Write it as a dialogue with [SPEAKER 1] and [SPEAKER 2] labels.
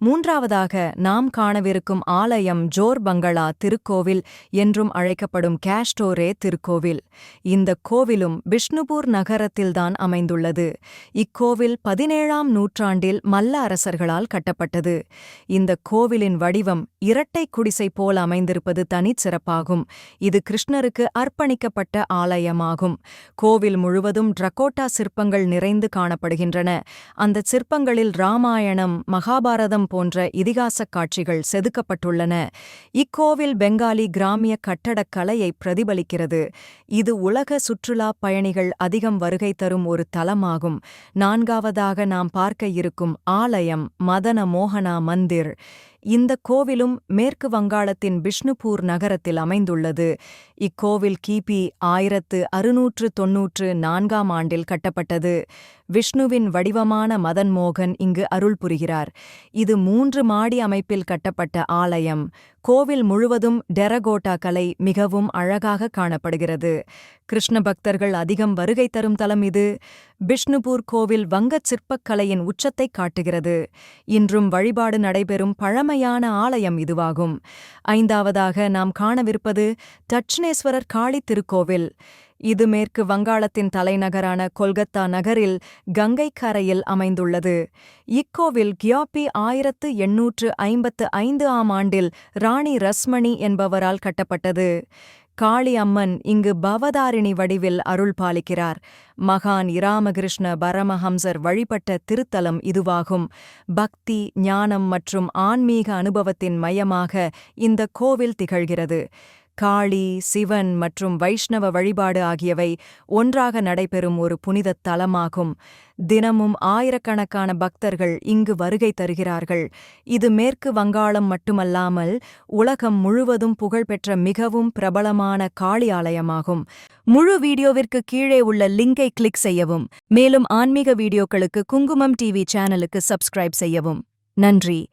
[SPEAKER 1] மூன்றாவதாக நாம் காணவிருக்கும் ஆலயம் ஜோர் பங்களா திருக்கோவில் என்றும் அழைக்கப்படும் கேஷ்டோரே திருக்கோவில். இந்த கோவிலும் பிஷ்ணுபூர் நகரத்தில்தான் அமைந்துள்ளது. இக்கோவில் பதினேழாம் நூற்றாண்டில் மல்ல அரசர்களால் கட்டப்பட்டது. இந்த கோவிலின் வடிவம் இரட்டை குடிசை போல் அமைந்திருப்பது தனிச்சிறப்பாகும் இது கிருஷ்ணருக்கு அர்ப்பணிக்கப்பட்ட ஆலயமாகும். கோவில் முழுவதும் ட்ரகோட்டா சிற்பங்கள் நிறைந்து காணப்படுகின்றன. அந்த சிற்பங்களில் ராமாயணம் மகாபாரதம் போன்ற இதிகாசக் காட்சிகள் செதுக்கப்பட்டுள்ளன. இக்கோவில் பெங்காலி கிராமிய கட்டடக் கலையை பிரதிபலிக்கிறது. இது உலக சுற்றுலாப் பயணிகள் அதிகம் வருகை தரும் ஒரு தலமாகும். நான்காவதாக நாம் பார்க்க இருக்கும் ஆலயம் மதன மோகனா மந்திர். இந்த கோவிலும் மேற்கு வங்காளத்தின் பிஷ்ணுபூர் நகரத்தில் அமைந்துள்ளது. இக்கோவில் கிபி ஆயிரத்து அறுநூற்று தொன்னூற்று நான்காம் ஆண்டில் கட்டப்பட்டது. விஷ்ணுவின் வடிவமான மதன் மோகன் இங்கு அருள் புரிகிறார். இது மூன்று மாடி அமைப்பில் கட்டப்பட்ட ஆலயம். கோவில் முழுவதும் டெரகோட்டா கலை மிகவும் அழகாக காணப்படுகிறது. கிருஷ்ண பக்தர்கள் அதிகம் வருகை தரும் தலம் இது. பிஷ்ணுபூர் கோவில் வங்கச் சிற்பக்கலையின் உச்சத்தைக் காட்டுகிறது. இன்றும் வழிபாடு நடைபெறும் பழமையான ஆலயம் இதுவாகும். ஐந்தாவதாக நாம் காணவிருப்பது தட்சிணேஸ்வரர் காளி திருக்கோவில். இது மேற்கு வங்காளத்தின் தலைநகரான கொல்கத்தா நகரில் கங்கை கரையில் அமைந்துள்ளது. இக்கோவில் கியாபி ஆயிரத்து எண்ணூற்று ஐம்பத்து ஐந்து ஆம் ஆண்டில் ராணி ரஸ்மணி என்பவரால் கட்டப்பட்டது. காளி அம்மன் இங்கு பவதாரிணி வடிவில் அருள் பாலிக்கிறார். மகான் இராமகிருஷ்ண பரமஹம்சர் வழிபட்ட திருத்தலம் இதுவாகும். பக்தி ஞானம் மற்றும் ஆன்மீக அனுபவத்தின் மையமாக இந்த கோவில் திகழ்கிறது. காளி சிவன் மற்றும் வைஷ்ணவ வழிபாடு ஆகியவை ஒன்றாக நடைபெறும் ஒரு புனிதத் தலமாகும். தினமும் ஆயிரக்கணக்கான பக்தர்கள் இங்கு வருகை தருகிறார்கள். இது மேற்கு வங்காளம் மட்டுமல்லாமல் உலகம் முழுவதும் புகழ்பெற்ற மிகவும் பிரபலமான காளி ஆலயமாகும். முழு வீடியோவிற்கு கீழே உள்ள லிங்கை கிளிக் செய்யவும் மேலும் ஆன்மீக வீடியோக்களுக்கு குங்குமம் டிவி சேனலுக்கு சப்ஸ்கிரைப் செய்யவும். நன்றி.